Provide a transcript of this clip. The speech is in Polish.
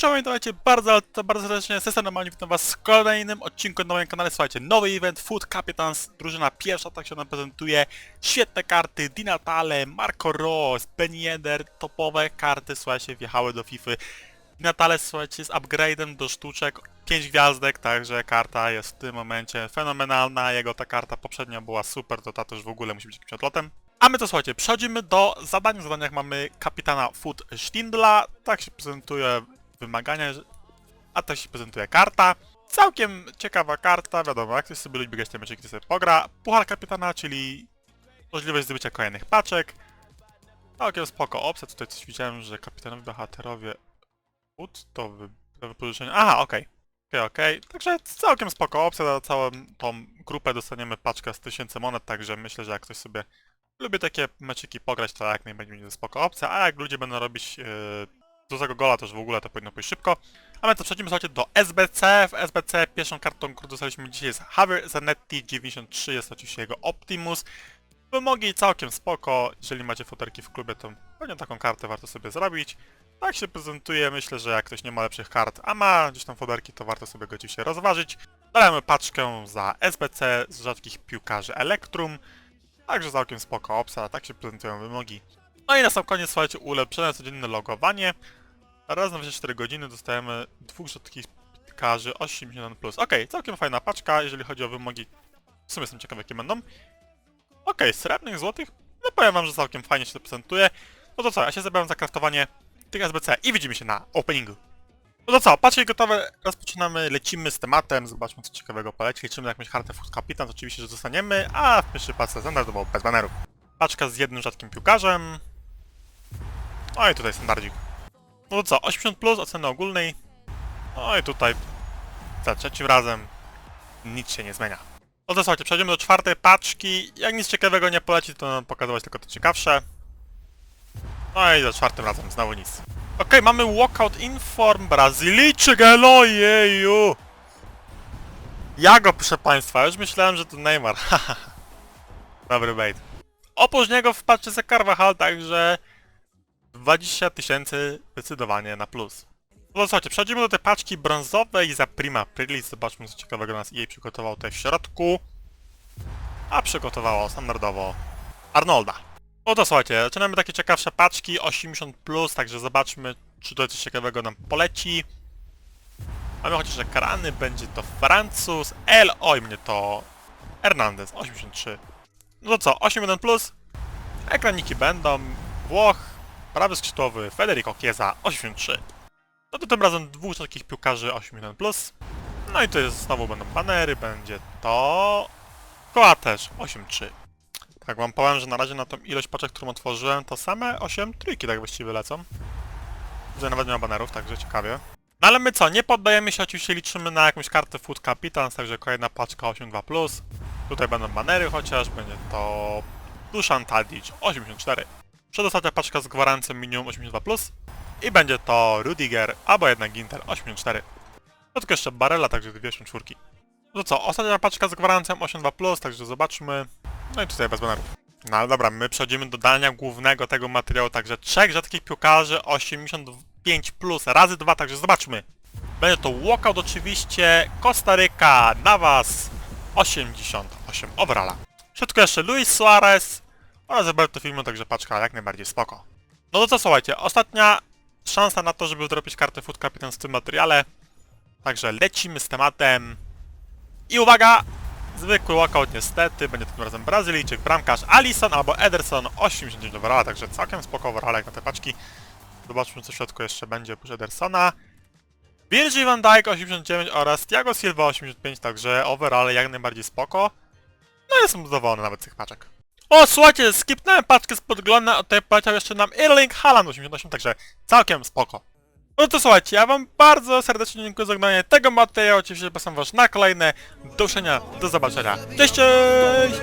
Cześć, dawajcie bardzo, bardzo serdecznie, jestem normalnie, witam was w kolejnym odcinku na moim kanale, słuchajcie, nowy event, Food Capitans, drużyna pierwsza, tak się nam prezentuje, świetne karty, Di Natale, Marco Ross, Ben Yedder, topowe karty, słuchajcie, wjechały do FIFA. Di Natale, słuchajcie, z upgrade'em do sztuczek, 5 gwiazdek, także karta jest w tym momencie fenomenalna, jego ta karta poprzednia była super, to ta też w ogóle musi być jakimś odlotem. A my to słuchajcie, przechodzimy do zadań. W zadaniach mamy kapitana Food Schwindla. Tak się prezentuje wymagania, a tak się prezentuje karta. Całkiem ciekawa karta, wiadomo, jak ktoś sobie lubi grać te meczyki, to sobie pogra. Puchar kapitana, czyli możliwość zdobycia kolejnych paczek. Całkiem spoko opcja, tutaj coś widziałem, że kapitanowi bohaterowie Food to wy, do wypożyczenia. Aha, okej. Okej, okej. Także całkiem spoko opcja, za całą tą grupę dostaniemy paczkę z 1000 monet, także myślę, że jak ktoś sobie lubi takie meczyki pograć, to jak najbardziej będzie spoko opcja, a jak ludzie będą robić yy, dużego gola, już w ogóle to powinno pójść szybko. A my to przechodzimy słuchajcie do SBC. W SBC pierwszą kartą, którą dostaliśmy dzisiaj jest Javier Zanetti 93, jest oczywiście jego Optimus. Wymogi całkiem spoko, jeżeli macie foterki w klubie, to pewnie taką kartę warto sobie zrobić. Tak się prezentuje, myślę, że jak ktoś nie ma lepszych kart, a ma gdzieś tam foderki, to warto sobie go oczywiście rozważyć. Dajemy paczkę za SBC z rzadkich piłkarzy Electrum. Także całkiem spoko opcja, tak się prezentują wymogi. No i na sam koniec, słuchajcie, ulepszone codzienne logowanie. Raz na 24 godziny dostajemy dwóch rzadkich piłkarzy 80+. Okej, całkiem fajna paczka, jeżeli chodzi o wymogi. W sumie jestem ciekaw, jakie będą. Okej, srebrnych, złotych. No powiem wam, że całkiem fajnie się to prezentuje. No to co, ja się zabieram za kraftowanie tych SBC i widzimy się na openingu. No to co, patrzcie gotowe, rozpoczynamy, lecimy z tematem, zobaczmy co ciekawego poleci, liczymy na jakąś kartę Food Capitan, to oczywiście, że dostaniemy, a w pierwszej paczce standardowo bez banerów. Paczka z jednym rzadkim piłkarzem. No i tutaj standardzik. No co, 80 plus oceny ogólnej. No i tutaj za trzecim razem nic się nie zmienia. No to słuchajcie, przejdziemy do czwartej paczki. Jak nic ciekawego nie poleci, to nam pokazywać tylko to ciekawsze. No i za czwartym razem znowu nic. Okej, mamy walkout inform Brazylijczyk, elojeju! Ja go, proszę państwa, już myślałem, że to Neymar. Dobry bait. Oprócz niego w paczce za Carvajal, także 20 tysięcy zdecydowanie na plus. No słuchajcie, przechodzimy do tej paczki brązowej za Prima Aprilis. Zobaczmy co ciekawego nas jej przygotował tutaj w środku. A przygotowało standardowo Arnolda. No to słuchajcie, zaczynamy takie ciekawsze paczki 80+, plus, także zobaczmy czy tutaj coś ciekawego nam poleci. Mamy chociaż ekrany, będzie to Francuz, El, oj mnie to Hernandez, 83. No to co, 81+, plus, ekraniki będą, Włoch, prawy skrzydłowy, Federico Chiesa, 83. No to tym razem dwóch takich piłkarzy 81+. Plus. No i to jest, znowu będą banery, będzie to... Koła też, 8-3. Tak wam powiem, że na razie na tą ilość paczek, którą otworzyłem, to same 8 trójki tak właściwie lecą. Że nawet nie ma banerów, także ciekawie. No ale my co, nie poddajemy się, oczywiście liczymy na jakąś kartę Food Capitans, także kolejna paczka 8.2+. Tutaj będą banery chociaż, będzie to... Dusan Tadic, 84. Przedostatnia paczka z gwarancją minimum 82+. I będzie to Rudiger, albo jednak Ginter, 84. No tylko jeszcze Barella, także 24. No to co, ostatnia paczka z gwarancją 82+, także zobaczmy. No i tutaj bez banerów. No ale dobra, my przechodzimy do dania głównego tego materiału, także trzech rzadkich piłkarzy 85 plus razy dwa, także zobaczmy. Będzie to walkout oczywiście, Kostaryka, Navas 88 overalla. W środku jeszcze Luis Suarez oraz Roberto Firmino, także paczka jak najbardziej spoko. No to co słuchajcie, ostatnia szansa na to, żeby zrobić kartę Food Capitans w tym materiale. Także lecimy z tematem. I uwaga! Zwykły walkout niestety, będzie tym razem Brazylijczyk, bramkarz Alisson albo Ederson, 89 overalla, także całkiem spoko overall jak na te paczki. Zobaczmy co w środku jeszcze będzie oprócz Edersona. Virgil van Dijk 89 oraz Thiago Silva 85, także overall jak najbardziej spoko. No jestem zadowolony nawet z tych paczek. O, słuchajcie, skipnąłem paczkę z podgląda, a tutaj poleciał jeszcze nam Erling Haaland 88, także całkiem spoko. No to słuchajcie, ja wam bardzo serdecznie dziękuję za oglądanie tego materiału, oczywiście zapraszam was na kolejne, do usłyszenia, do zobaczenia. Cześć, cześć!